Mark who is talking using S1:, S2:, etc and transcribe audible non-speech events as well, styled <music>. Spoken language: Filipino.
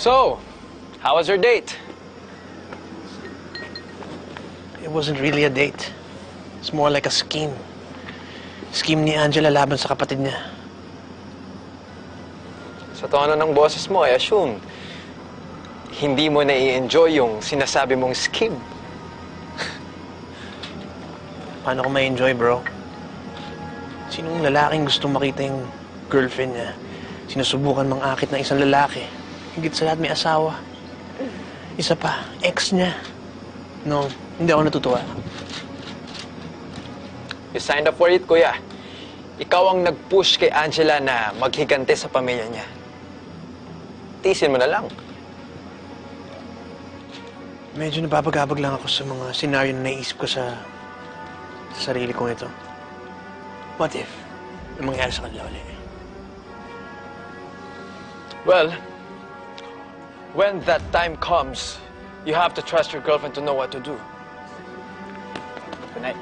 S1: So, how was your date?
S2: It wasn't really a date. It's more like a scheme. Scheme ni Angela laban sa kapatid niya.
S1: Sa tono ng boses mo, I assume, hindi mo na i-enjoy yung sinasabi mong scheme. <laughs>
S2: Paano ko ma-enjoy, bro? Sinong lalaking gusto makita yung girlfriend niya? Sinusubukan mang akit ng isang lalaki. Higit sa lahat may asawa. Isa pa, ex niya. No, hindi ako natutuwa.
S1: You signed up for it, kuya. Ikaw ang nag-push kay Angela na maghigante sa pamilya niya. Tisin mo na lang.
S2: Medyo napapagabag lang ako sa mga senaryo na naisip ko sa, sa sarili kong ito. What if? Yung mangyari sa kanila ulit?
S1: Well, when that time comes, you have to trust your girlfriend to know what to do. Good night.